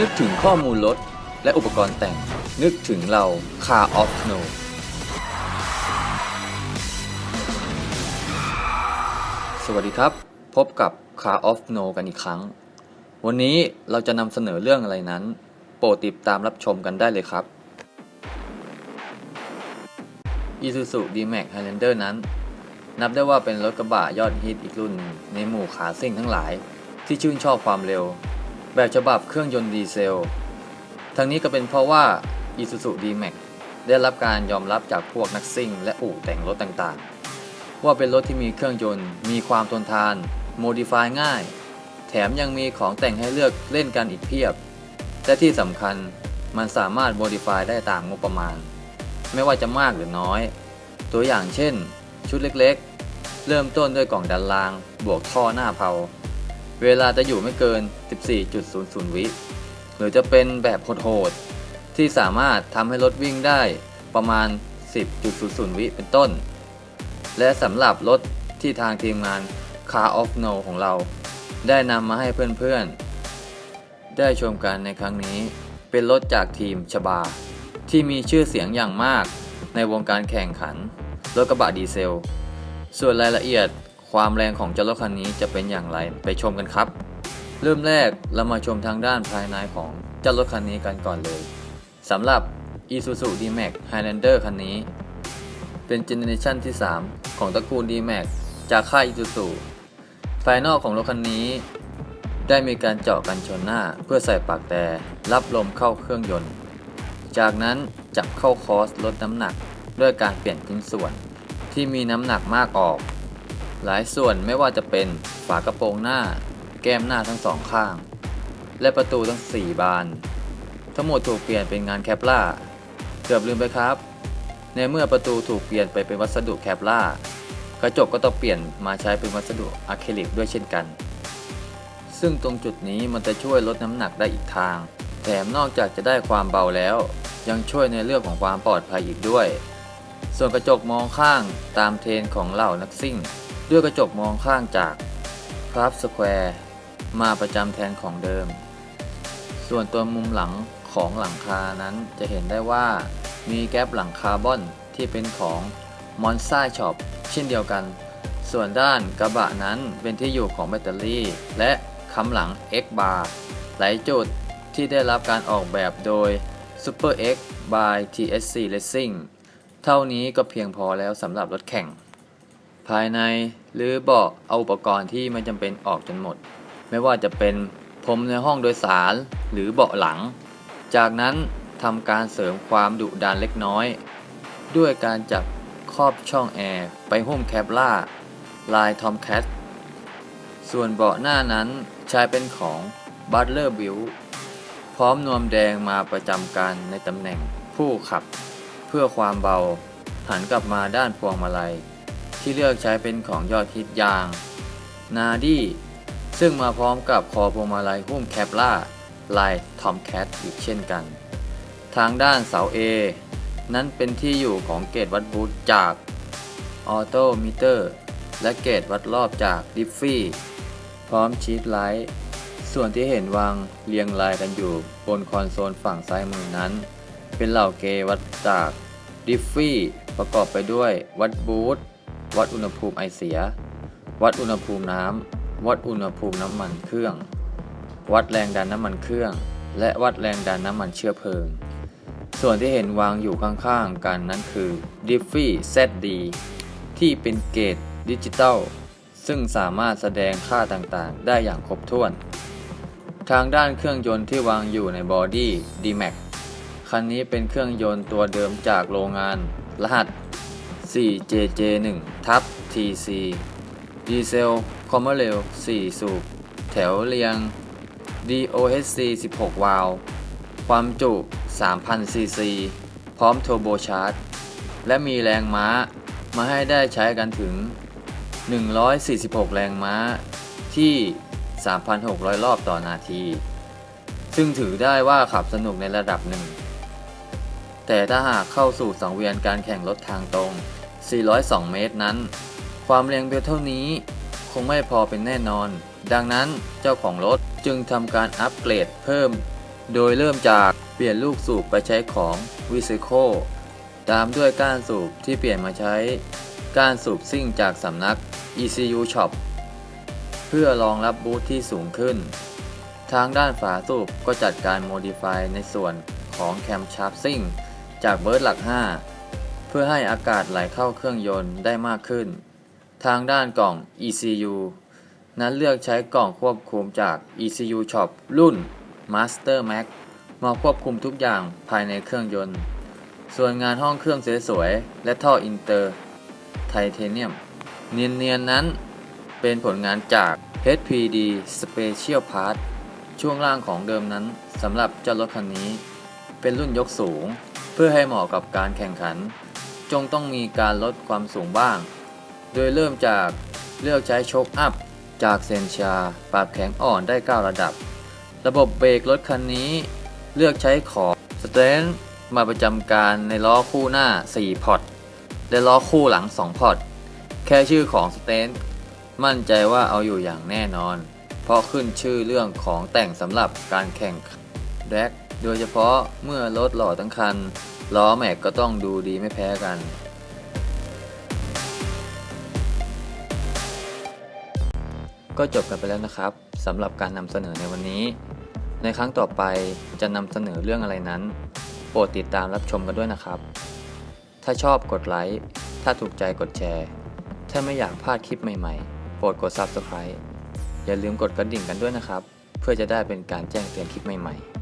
นึกถึงข้อมูลรถและอุปกรณ์แต่ง นึกถึงเรา Car of No สวัสดีครับ พบกับ Car of No กันอีกครั้ง วันนี้เราจะนำเสนอเรื่องอะไรนั้น โปรดติดตามรับชมกันได้เลยครับ Isuzu D-Max Highlander นั้น นับได้ว่าเป็นรถกระบะยอดฮิตอีกรุ่นในหมู่ขาซิ่งทั้งหลาย ที่ชื่นชอบความเร็ว แบบฉบับเครื่องยนต์ดีเซล ทั้งนี้ก็เป็นเพราะว่า Isuzu D-Max ได้รับการยอมรับจากพวกนักซิ่ง และอู่แต่งรถต่างๆ ว่าเป็นรถที่มีเครื่องยนต์ มีความทนทาน โมดิฟายง่าย แถมยังมีของแต่งให้เลือกเล่นกันอีกเพียบ และที่สำคัญมันสามารถโมดิฟายได้ตามงบประมาณ ไม่ว่าจะมากหรือน้อย ตัวอย่างเช่น ชุดเล็กๆ เริ่มต้นด้วยกล่องดันราง บวกท่อหน้าเพา เวลาจะอยู่ไม่เกิน 14.00 วิ หรือจะเป็นแบบโหดๆที่สามารถทำให้รถวิ่งได้ประมาณ 10.00 วิเป็นต้น และสำหรับรถที่ทางทีมงาน Car of No ของเรา ได้นำมาให้เพื่อนๆ ได้ชมกันในครั้งนี้ เป็นรถจากทีมชบา ที่มีชื่อเสียงอย่างมากในวงการแข่งขัน รถกระบะดีเซล ส่วนรายละเอียด ความแรงของเจ้ารถคันนี้จะเป็นอย่างไรไปชมกันครับ เริ่มแรกเรามาชมทางด้านภายในของเจ้ารถคันนี้กันก่อนเลยสำหรับ Isuzu D-Max Highlander คันนี้ เป็นเจเนอเรชันที่ 3 ของตระกูล D-Max จากค่าย Isuzu ภายนอกของรถคันนี้ ได้มีการเจาะกันชนหน้าเพื่อใส่ปากแต่รับลมเข้าเครื่องยนต์ จากนั้นจับเข้าคอร์สลดน้ำหนักด้วยการเปลี่ยนชิ้นส่วนที่มีน้ำหนักมากออก หลายส่วนไม่ว่าจะเป็นฝากระโปรงหน้า แก้มหน้าทั้งสองข้าง และประตูทั้ง 4 บาน ทั้งหมดถูกเปลี่ยนเป็นงานแคปล่าเกือบลืมไปครับ ในเมื่อประตูถูกเปลี่ยนไปเป็นวัสดุแคปล่ากระจกก็ต้องเปลี่ยนมาใช้เป็นวัสดุอะคริลิกด้วยเช่นกัน ซึ่งตรงจุดนี้มันจะช่วยลดน้ำหนักได้อีกทาง แถมนอกจากจะได้ความเบาแล้ว ยังช่วยในเรื่องของความปลอดภัยอีกด้วย ส่วนกระจกมองข้างตามเทรนของเหล่านักซิ่ง ด้วยกระจกมองข้างจากคราฟสแควร์มาประจำแทนของเดิม ส่วนตัวมุมหลังของหลังคานั้นจะเห็นได้ว่ามีแก๊ปหลังคาร์บอนที่เป็นของมอนซ่าช็อปเช่นเดียวกัน ส่วนด้านกระบะนั้นเป็นที่อยู่ของแบตเตอรี่ และคำหลัง X bar หลายจุดที่ได้รับการออกแบบโดย Super X by TSC Racing เท่านี้ก็เพียงพอแล้วสำหรับรถแข่ง ภายในหรือเบาะเอาอุปกรณ์ที่ไม่จำเป็นออกจนหมด ไม่ว่าจะเป็นพรมในห้องโดยสารหรือเบาะหลัง จากนั้นทำการเสริมความดุดันเล็กน้อย ด้วยการจับครอบช่องแอร์ไปหุ้มแคปล่าลายทอมแคทส่วนเบาะหน้านั้นใช้เป็นของ Butler b u i l พร้อมนวมแดงมาประจำการในตำแหน่งผู้ขับ เพื่อความเบาหันกลับมาด้านพวงมาลัย ที่เลือกใช้เป็นของยอดฮิตยางนาดีซึ่งมาพร้อมกับคอพวงมาลัยหุ้มแคปล่าลายทอมแคทอีกเช่นกัน ทางด้านเสา A นั้นเป็นที่อยู่ของเกจวัดบูทจากออโตมิเตอร์และเกจวัดรอบจากดิฟฟี่พร้อมชีตไลท์ส่วนที่เห็นวางเรียงรายกันอยู่บนคอนโซลฝั่งซ้ายมือนั้น เป็นเหล่าเกจวัดจากดิฟฟี่ประกอบไปด้วยวัดบูท วัดอุณหภูมิไอเสีย วัดอุณหภูมิน้ำ วัดอุณหภูมิน้ำมันเครื่อง วัดแรงดันน้ำมันเครื่อง และวัดแรงดันน้ำมันเชื้อเพลิง ส่วนที่เห็นวางอยู่ข้างๆกันนั้นคือ Diffie ZD ที่เป็นเกจดิจิตอลซึ่งสามารถแสดงค่าต่างๆ ได้อย่างครบถ้วน ทางด้านเครื่องยนต์ที่วางอยู่ในบอดี้ D-Max คันนี้เป็นเครื่องยนต์ตัวเดิมจากโรงงาน รหัส 4JJ1 ทับ TC ดีเซลคอมเมอร์เรล4 สูบ แถวเรียง DOHC 16 วาล์วความจุ 3,000ซีซีพร้อมเทอร์โบชาร์จ และมีแรงม้ามาให้ได้ใช้กันถึง 146 แรงม้าที่ 3,600 รอบต่อนาที ซึ่งถือได้ว่าขับสนุกในระดับหนึ่ง แต่ถ้าหากเข้าสู่สังเวียนการแข่งรถทางตรง 402 เมตรนั้น ความเร็วเพียงเท่านี้คงไม่พอเป็นแน่นอน ดังนั้นเจ้าของรถจึงทำการอัปเกรดเพิ่ม โดยเริ่มจากเปลี่ยนลูกสูบไปใช้ของ v i s i c o ตามด้วยก้านสูบที่เปลี่ยนมาใช้ก้านสูบซิ่งจากสำนัก ECU Shop เพื่อรองรับบูทที่สูงขึ้น ทางด้านฝาสูบก็จัดการ Modify ในส่วนของแคมชาร์ปซิ่งจากเบิร์ดหลัก 5 พื่อให้อากาศไหลเข้าเครื่องยนต์ได้มากขึ้น ทางด้านกล่อง ECU นั้นเลือกใช้กล่องควบคุมจาก ECU Shop รุ่น Master Max มาควบคุมทุกอย่างภายในเครื่องยนต์ ส่วนงานห้องเครื่องสวยๆและท่ออินเตอร์ไทเทเนียม เนียนๆนั้นเป็นผลงานจาก HPD Special Part ช่วงล่างของเดิมนั้นสำหรับเจ้ารถคันนี้ เป็นรุ่นยกสูง เพื่อให้เหมาะกับการแข่งขัน จงต้องมีการลดความสูงบ้าง โดยเริ่มจากเลือกใช้โชคอัพ จากเซนชา ปรับแข็งอ่อนได้ 9 ระดับ ระบบเบรกรถคันนี้ เลือกใช้ของสเตนมาประจำการในล้อคู่หน้า 4 พอตและล้อคู่หลัง 2 พอตแค่ชื่อของสเตนมั่นใจว่าเอาอยู่อย่างแน่นอน เพราะขึ้นชื่อเรื่องของแต่งสำหรับการแข่งแร็กโดยเฉพาะเมื่อรถหล่อทั้งคัน ล้อแม็กก็ต้องดูดีไม่แพ้กัน ก็จบกันไปแล้วนะครับสำหรับการนำเสนอในวันนี้ ในครั้งต่อไปจะนำเสนอเรื่องอะไรนั้น โปรดติดตามรับชมกันด้วยนะครับ ถ้าชอบกดไลค์ถ้าถูกใจกดแชร์ ถ้าไม่อยากพลาดคลิปใหม่ๆ โปรดกด Subscribe อย่าลืมกดกระดิ่งกันด้วยนะครับ เพื่อจะได้เป็นการแจ้งเตือนคลิปใหม่ๆ